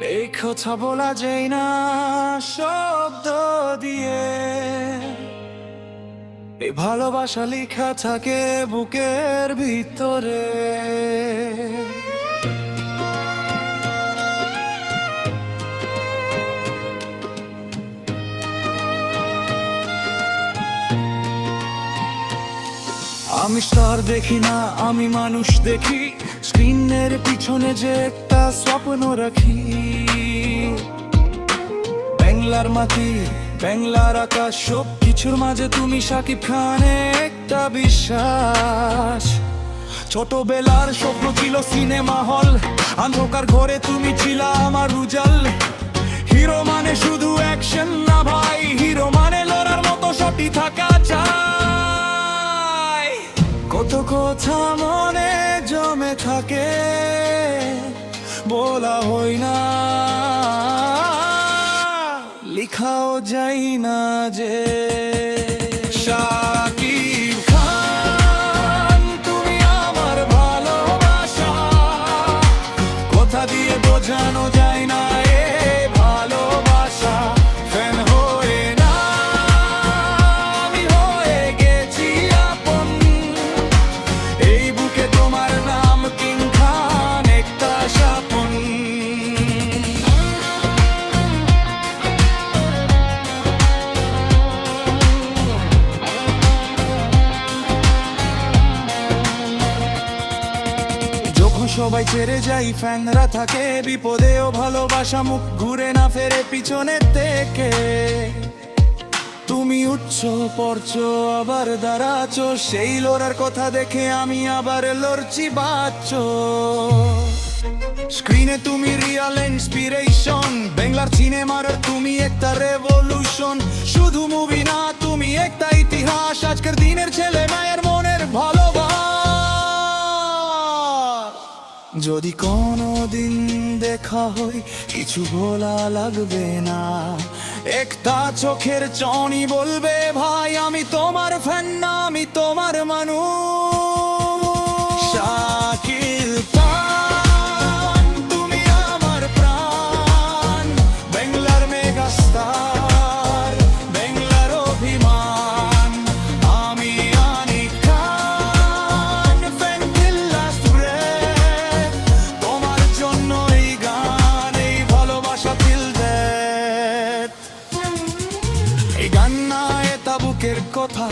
এই কথা বলা যায় না শব্দ দিয়ে। এই ভালোবাসা লেখা থাকে বুকের ভিতরে। আমি স্টার দেখি না, আমি মানুষ দেখি। স্ক্রিনের পিছনে যে একটা স্বপ্ন রাখি। বাংলার মাটি, বাংলার আকাশ সব কিছুর মাঝে তুমি সাকিব খানে একটা বিশ্বাস। ছোটবেলার স্বপ্ন ছিল সিনেমা হল, অন্ধকার ঘরে তুমি ছিলা আমার উজাল। কথা মনে জমে থাকে বলা হই না। লিখাও যাই না যে শাকিব সবাই ছেড়ে যাই, ফ্যানরা থাকে। বিপদেও ভালোবাসা মুখ ঘুরে না ফেরে পিছনে থেকে। তুমি উঠছ, পড়ছ, আবার দাঁড়াচ্ছ। সেই লোরার কথা দেখে আমি আবার লড়ছি বাচ্চ স্ক্রিনে তুমি রিয়াল ইন্সপিরেশন বাংলার সিনেমার তুমি একটা রেভলিউশন শুধু মুভি না, তুমি একটা ইতিহাস। আজকের দিনের ছেলে মায়ের যদি কোনো দিন দেখা হই, কিছু বলা লাগবে না। একটা চোখের চনি বলবে, ভাই, আমি তোমার ফ্যান না, আমি তোমার মানুষ। এই গান না এটা বুকের কথা।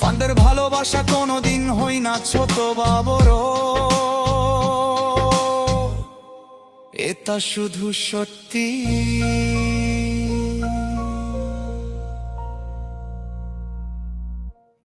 ফান্দের ভালোবাসা কোনোদিন হই না ছোট বাবর। এটা শুধু সত্যি।